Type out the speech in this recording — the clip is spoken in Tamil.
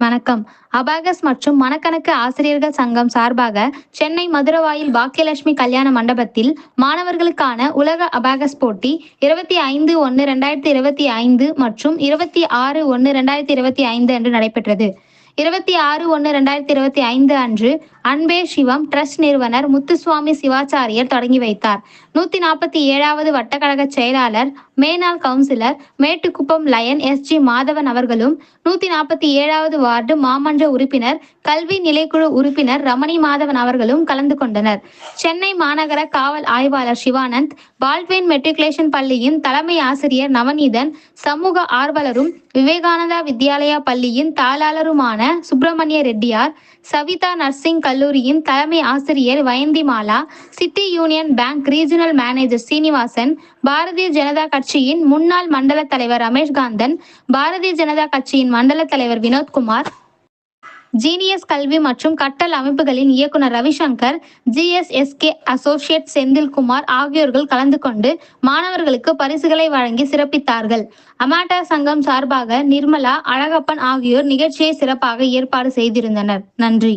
வணக்கம். அபாகஸ் மற்றும் மனக்கணக்கு ஆசிரியர்கள் சங்கம் சார்பாக சென்னை மதுரவாயில் பாக்கியலட்சுமி கல்யாண மண்டபத்தில் மாணவர்களுக்கான உலக அபாகஸ் போட்டி இருபத்தி ஐந்து ஒன்று ரெண்டாயிரத்தி இருபத்தி ஐந்து மற்றும் இருபத்தி ஆறு ஒன்று ரெண்டாயிரத்தி இருபத்தி ஐந்து அன்று நடைபெற்றது. இருபத்தி ஆறு ஒன்று ரெண்டாயிரத்தி இருபத்தி ஐந்து அன்று அன்பே சிவம் டிரஸ்ட் நிறுவனர் முத்துசுவாமி சிவாச்சாரியர் தொடங்கி வைத்தார். நூத்தி நாற்பத்தி ஏழாவது வட்டக்கழக செயலாளர் மேனாள் councillor Mettukuppam lion S G Madhavan அவர்களும் நூத்தி நாற்பத்தி ஏழாவது வார்டு மாமன்ற உறுப்பினர் கல்வி நிலைக்குழு உறுப்பினர் ரமணி மாதவன் அவர்களும் கலந்து கொண்டனர். சென்னை மாநகர காவல் ஆய்வாளர் சிவானந்த் பால்வேன் மெட்ரிகுலேஷன் பள்ளியின் தலைமை ஆசிரியர் நவநீதன் சமூக ஆர்வலரும் விவேகானந்தா வித்யாலயா பள்ளியின் தாளாளருமான சுப்பிரமணிய ரெட்டியார் சவிதா நர்சிங் கல்லூரியின் தலைமை ஆசிரியர் Vayanthimala city union bank regional manager Srinivasan Bharatiya Janata கட்சியின் முன்னாள் மண்டல தலைவர் ரமேஷ் காந்தன் பாரதிய ஜனதா கட்சியின் மண்டல தலைவர் வினோத்குமார் ஜீனியஸ் கல்வி மற்றும் கட்டல் அமைப்புகளின் இயக்குனர் ரவிசங்கர் ஜிஎஸ்எஸ்கே அசோசியேட் செந்தில்குமார் ஆகியோர்கள் கலந்து கொண்டு மாணவர்களுக்கு பரிசுகளை வழங்கி சிறப்பித்தார்கள். அமாட்டா சங்கம் சார்பாக நிர்மலா அழகப்பன் ஆகியோர் நிகழ்ச்சியை சிறப்பாக ஏற்பாடு செய்திருந்தனர். நன்றி.